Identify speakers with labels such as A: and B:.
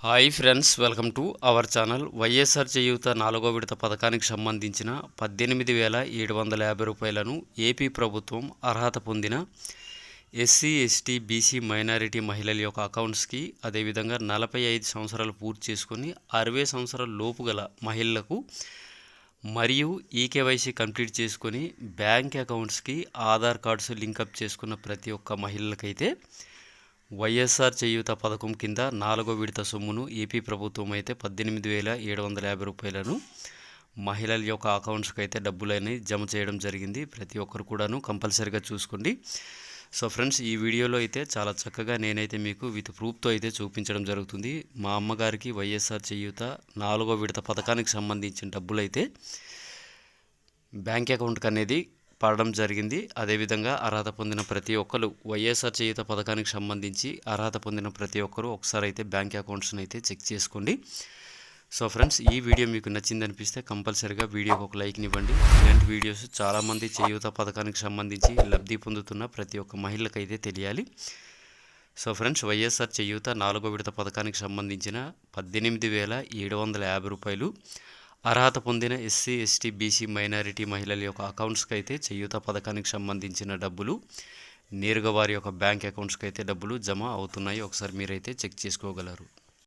A: Hi friends welcome to our channel. YSR Cheyutha నాలుగో విడత పథకానికి సంబంధించిన పద్దెనిమిది వేల ఏడు వందల యాభై రూపాయలను ఏపీ ప్రభుత్వం అర్హత పొందిన ఎస్సీ ఎస్టీ బీసీ మైనారిటీ మహిళల యొక్క అకౌంట్స్కి అదేవిధంగా నలభై ఐదు సంవత్సరాలు పూర్తి చేసుకొని అరవై సంవత్సరాల లోపు గల మహిళలకు మరియు ఈకేవైసీ కంప్లీట్ చేసుకొని బ్యాంక్ అకౌంట్స్కి ఆధార్ కార్డ్స్ లింకప్ చేసుకున్న ప్రతి ఒక్క మహిళలకైతే వైఎస్ఆర్ చేయూత పథకం కింద నాలుగో విడత సొమ్మును ఏపీ ప్రభుత్వం అయితే పద్దెనిమిది వేల ఏడు వందల యాభై రూపాయలను మహిళల యొక్క అకౌంట్స్కి అయితే డబ్బులని జమ చేయడం జరిగింది. ప్రతి ఒక్కరు కూడాను కంపల్సరీగా చూసుకోండి. సో ఫ్రెండ్స్ ఈ వీడియోలో అయితే చాలా చక్కగా నేనైతే మీకు విత్ ప్రూఫ్తో అయితే చూపించడం జరుగుతుంది. మా అమ్మగారికి వైఎస్ఆర్ చేయూత నాలుగో విడత పథకానికి సంబంధించిన డబ్బులు అయితే బ్యాంక్ అకౌంట్కి అనేది పడడం జరిగింది. అదేవిధంగా అర్హత పొందిన ప్రతి ఒక్కరు వైఎస్ఆర్ చేయుత పథకానికి సంబంధించి అర్హత పొందిన ప్రతి ఒక్కరు ఒకసారి అయితే బ్యాంక్ అకౌంట్స్ని అయితే చెక్ చేసుకోండి. సో ఫ్రెండ్స్ ఈ వీడియో మీకు నచ్చింది అనిపిస్తే కంపల్సరీగా వీడియోకి ఒక లైక్నివ్వండి ఇలాంటి వీడియోస్ చాలామంది చేయూత పథకానికి సంబంధించి లబ్ధి పొందుతున్న ప్రతి ఒక్క మహిళకైతే తెలియాలి. సో ఫ్రెండ్స్ వైఎస్ఆర్ చేయూత నాలుగో విడత పథకానికి సంబంధించిన పద్దెనిమిది వేల ఏడు వందల యాభై రూపాయలు అర్హత పొందిన ఎస్సీ ఎస్టీ బీసీ మైనారిటీ మహిళల యొక్క అకౌంట్స్కి అయితే చేయూత పథకానికి సంబంధించిన డబ్బులు నేరుగా వారి యొక్క బ్యాంక్ అకౌంట్స్కి అయితే డబ్బులు జమ అవుతున్నాయి ఒకసారి మీరైతే చెక్ చేసుకోగలరు.